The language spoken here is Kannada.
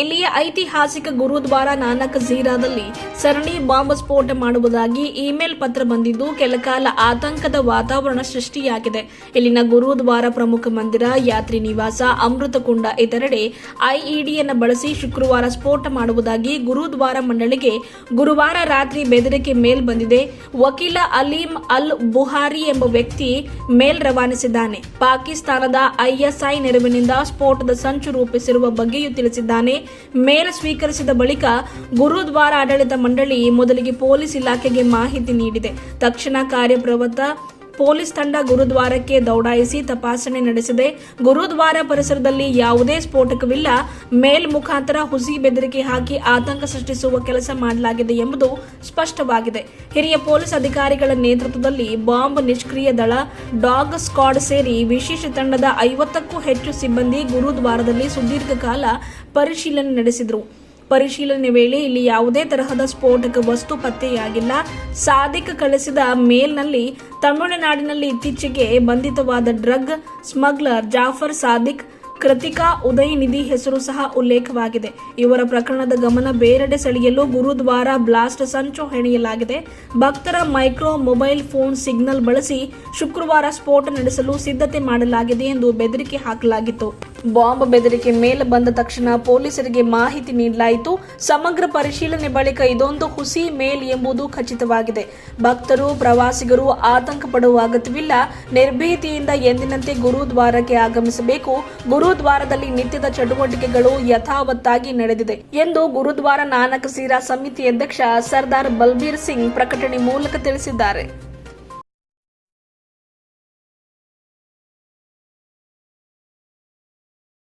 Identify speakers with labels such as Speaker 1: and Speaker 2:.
Speaker 1: ಇಲ್ಲಿಯ ಐತಿಹಾಸಿಕ ಗುರುದ್ವಾರ ನಾನಕ್ ಝೀರಾದಲ್ಲಿ ಸರಣಿ ಬಾಂಬ್ ಸ್ಫೋಟ ಮಾಡುವುದಾಗಿ ಇಮೇಲ್ ಪತ್ರ ಬಂದಿದ್ದು, ಕೆಲಕಾಲ ಆತಂಕದ ವಾತಾವರಣ ಸೃಷ್ಟಿಯಾಗಿದೆ. ಇಲ್ಲಿನ ಗುರುದ್ವಾರ ಪ್ರಮುಖ ಮಂದಿರ, ಯಾತ್ರಿ ನಿವಾಸ, ಅಮೃತಕುಂಡ ಇತರೆಡೆ ಐಇಡಿಯನ್ನು ಬಳಸಿ ಶುಕ್ರವಾರ ಸ್ಫೋಟ ಮಾಡುವುದಾಗಿ ಗುರುದ್ವಾರ ಮಂಡಳಿಗೆ ಗುರುವಾರ ರಾತ್ರಿ ಬೆದರಿಕೆ ಮೇಲ್ ಬಂದಿದೆ. ವಕೀಲ ಅಲೀಂ ಅಲ್ ಬುಹಾರಿ ಎಂಬ ವ್ಯಕ್ತಿ ಮೇಲ್ ರವಾನಿಸಿದ್ದಾನೆ. ಪಾಕಿಸ್ತಾನದ ಐಎಸ್ಐ ನೆರವಿನಿಂದ ಸ್ಫೋಟದ ಸಂಚು ರೂಪಿಸಿರುವ ಬಗ್ಗೆಯೂ ತಿಳಿಸಿದ್ದಾನೆ. ಮೇಲ್ ಸ್ವೀಕರಿಸಿದ ಬಳಿಕ ಗುರುದ್ವಾರ ಆಡಳಿತ ಮಂಡಳಿ ಮೊದಲಿಗೆ ಪೊಲೀಸ್ ಇಲಾಖೆಗೆ ಮಾಹಿತಿ ನೀಡಿದೆ. ತಕ್ಷಣ ಕಾರ್ಯಪ್ರವೃತ್ತ ಪೊಲೀಸ್ ತಂಡ ಗುರುದ್ವಾರಕ್ಕೆ ದೌಡಾಯಿಸಿ ತಪಾಸಣೆ ನಡೆಸಿದೆ. ಗುರುದ್ವಾರ ಪರಿಸರದಲ್ಲಿ ಯಾವುದೇ ಸ್ಫೋಟಕವಿಲ್ಲ. ಮೇಲ್ ಮುಖಾಂತರ ಹುಸಿ ಬೆದರಿಕೆ ಹಾಕಿ ಆತಂಕ ಸೃಷ್ಟಿಸುವ ಕೆಲಸ ಮಾಡಲಾಗಿದೆ ಎಂಬುದು ಸ್ಪಷ್ಟವಾಗಿದೆ. ಹಿರಿಯ ಪೊಲೀಸ್ ಅಧಿಕಾರಿಗಳ ನೇತೃತ್ವದಲ್ಲಿ ಬಾಂಬ್ ನಿಷ್ಕ್ರಿಯ ದಳ, ಡಾಗ್ ಸ್ಕ್ವಾಡ್ ಸೇರಿ ವಿಶೇಷ ತಂಡದ ಐವತ್ತಕ್ಕೂ ಹೆಚ್ಚು ಸಿಬ್ಬಂದಿ ಗುರುದ್ವಾರದಲ್ಲಿ ಸುದೀರ್ಘ ಕಾಲ ಪರಿಶೀಲನೆ ನಡೆಸಿದರು. ಪರಿಶೀಲನೆ ವೇಳೆ ಇಲ್ಲಿ ಯಾವುದೇ ತರಹದ ಸ್ಫೋಟಕ ವಸ್ತು ಪತ್ತೆಯಾಗಿಲ್ಲ. ಸಾಧಿಕ ಕಳಿಸಿದ ಮೇಲ್ನಲ್ಲಿ ತಮಿಳುನಾಡಿನಲ್ಲಿ ಇತ್ತೀಚೆಗೆ ಬಂಧಿತವಾದ ಡ್ರಗ್ ಸ್ಮಗ್ಲರ್ ಜಾಫರ್ ಸಾದಿಕ್, ಕೃತಿಕಾ ಉದಯ್ ನಿಧಿ ಹೆಸರು ಸಹ ಉಲ್ಲೇಖವಾಗಿದೆ. ಇವರ ಪ್ರಕರಣದ ಗಮನ ಬೇರೆಡೆ ಸೆಳೆಯಲು ಗುರುದ್ವಾರ ಬ್ಲಾಸ್ಟ್ ಸಂಚು ಹೆಣೆಯಲಾಗಿದೆ. ಭಕ್ತರ ಮೈಕ್ರೋ ಮೊಬೈಲ್ ಫೋನ್ ಸಿಗ್ನಲ್ ಬಳಸಿ ಶುಕ್ರವಾರ ಸ್ಫೋಟ ನಡೆಸಲು ಸಿದ್ಧತೆ ಮಾಡಲಾಗಿದೆ ಎಂದು ಬೆದರಿಕೆ ಹಾಕಲಾಗಿತ್ತು. ಬಾಂಬ್ ಬೆದರಿಕೆ ಮೇಲೆ ಬಂದ ತಕ್ಷಣ ಪೊಲೀಸರಿಗೆ ಮಾಹಿತಿ ನೀಡಲಾಯಿತು. ಸಮಗ್ರ ಪರಿಶೀಲನೆ ಬಳಿಕ ಇದೊಂದು ಹುಸಿ ಮೇಲ್ ಎಂಬುದು ಖಚಿತವಾಗಿದೆ. ಭಕ್ತರು, ಪ್ರವಾಸಿಗರು ಆತಂಕ ಪಡುವ ಅಗತ್ಯವಿಲ್ಲ. ನಿರ್ಭೀತಿಯಿಂದ ಎಂದಿನಂತೆ ಗುರುದ್ವಾರಕ್ಕೆ ಆಗಮಿಸಬೇಕು. ಗುರುದ್ವಾರದಲ್ಲಿ ನಿತ್ಯದ ಚಟುವಟಿಕೆಗಳು ಯಥಾವತ್ತಾಗಿ ನಡೆದಿದೆ ಎಂದು ಗುರುದ್ವಾರ ನಾನಕ ಸಮಿತಿ ಅಧ್ಯಕ್ಷ ಸರ್ದಾರ್ ಬಲ್ಬೀರ್ ಸಿಂಗ್ ಪ್ರಕಟಣೆ ಮೂಲಕ ತಿಳಿಸಿದ್ದಾರೆ.